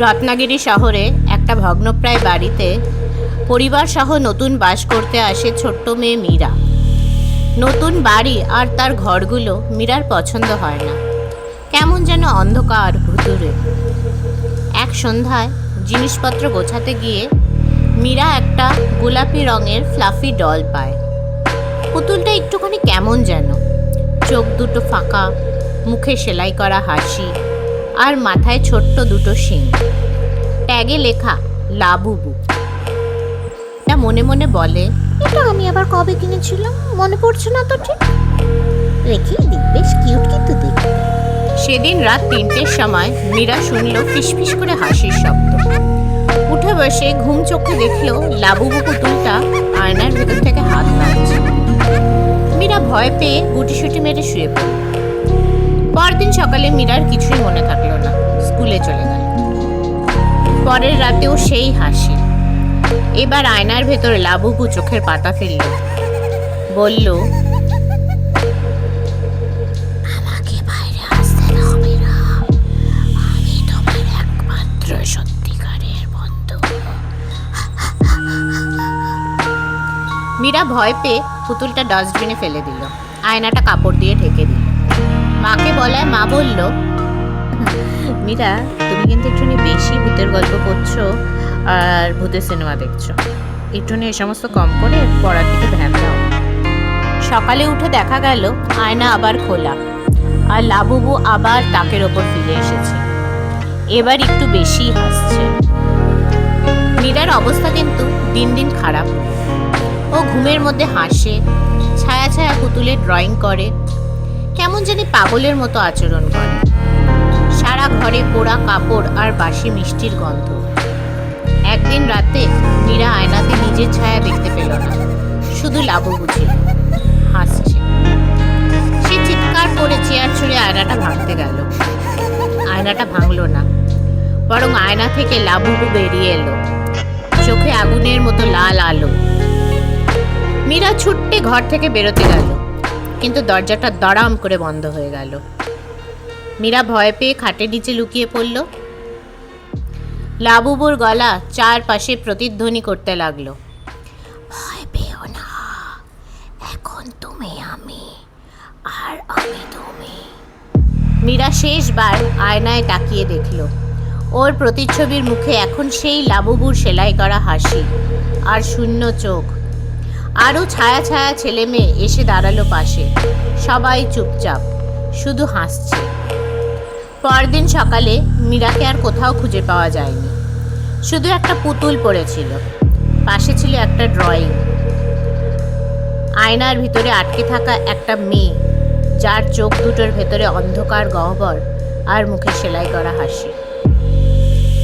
রত্নাগিরি শহরে একটা ভগ্নপ্রায় বাড়িতে পরিবার সহ নতুন বাস করতে আসে ছোট্ট মেয়ে মীরা। নতুন বাড়ি আর তার ঘরগুলো মীরার পছন্দ হয় না। কেমন যেন অন্ধকার ভুতুরে। এক সন্ধ্যায় জিনিসপত্র গোছাতে গিয়ে মীরা একটা গোলাপি রঙের ফ্লাফি ডল পায়। পুতুলটা একটুখানি কেমন যেন। চোখ দুটো ফাঁকা, মুখে সেলাই করা হাসি। আর মাথায় ছোট্ট দুটো শিং। ট্যাগে লেখা লাবুবু। তা মনে মনে বলে এটা আমি আবার কবে কিনেছিলাম? মনে পড়ছে না তো ঠিক? রেখেই দিই বেশ কিউট কিন্তু দেখতে। সেদিন রাত তিনটের সময় মীরা শুনল ফিসফিস করে হাসির শব্দ। উঠে বসে ঘুম চোখে দেখল লাবুবু পুতুলটা আয়নার ভেতর থেকে হাত নাড়ছে। মীরা ভয় পেয়ে গুটি গুটিসুটি মেরে শুয়ে পড়ল। পরদিন সকালে মীরার কিছুই মনে থাকল স্কুলে চলে গেল। পরের রাতেও সেই হাসি। এবার আয়নার ভেতর লাবুবু চোখের পাতা ফেলল। বলল মীরা ভয় পেয়ে পুতুলটা ডাস্টবিনে ফেলে দিল। আয়নাটা কাপড় দিয়ে ঢেকে দিল। মাকে বলায় মা বলল মীরা, তুমি কিন্তু একটুখানি বেশি ভূতের গল্প করছ আর ভূতের সিনেমা দেখছ। একটুখানি এ সমস্ত কম করে পড়ার দিকে ধ্যান দাও। সকালে উঠে দেখা গেল, আয়না আবার খোলা আর লাবুবু আবার তাকের ওপর ফিরে এসেছে। এবার একটু বেশি হাসছে। মীরার অবস্থা কিন্তু দিন দিন খারাপ। ও ঘুমের মধ্যে হাসে, ছায়া ছায়া পুতুলে ড্রয়িং করে, কেমন জানি পাগলের মতো আচরণ করে। সারা ঘরে পোড়া কাপড় আর বাসি মিষ্টির গন্ধ। একদিন রাতে মীরা আয়নাতে নিজের ছায়া দেখতে পেল না। শুধু লাবু বুঝিল হাসছে। সে চিৎকার করে চেয়ার ছুঁড়ে আয়নাটা ভাঙতে গেল। আয়নাটা ভাঙলো না। বরং আয়না থেকে লাবুবু বেরিয়ে এলো। চোখে আগুনের মতো লাল আলো। মীরা ছুট্টে ঘর থেকে বেরোতে গেল। কিন্তু দরজাটা দড়াম করে বন্ধ হয়ে গেল। মীরা ভয় পেয়ে খাটের নিচে লুকিয়ে পড়ল। লাবুবুর গলা চারপাশে প্রতিধ্বনি করতে লাগল। ভয় পেও না। এখন তুমি আমি আর আমি তুমি। মীরা শেষবার আয়নায় তাকিয়ে দেখল। ওর প্রতিচ্ছবির মুখে এখন সেই লাবুবুর সেলাই করা হাসি আর শূন্য চোখ। আরও ছায়া ছায়া ছেলে মেয়ে এসে দাঁড়াল পাশে। সবাই চুপচাপ শুধু হাসছে। পরদিন সকালে মীরাকে আর কোথাও খুঁজে পাওয়া যায়নি। শুধু একটা পুতুল পড়েছিল। পাশে ছিল একটা ড্রয়িং আয়নার ভিতরে আটকে থাকা একটা মেয়ে, যার চোখ দুটোর ভেতরে অন্ধকার গহ্বর আর মুখে সেলাই করা হাসি।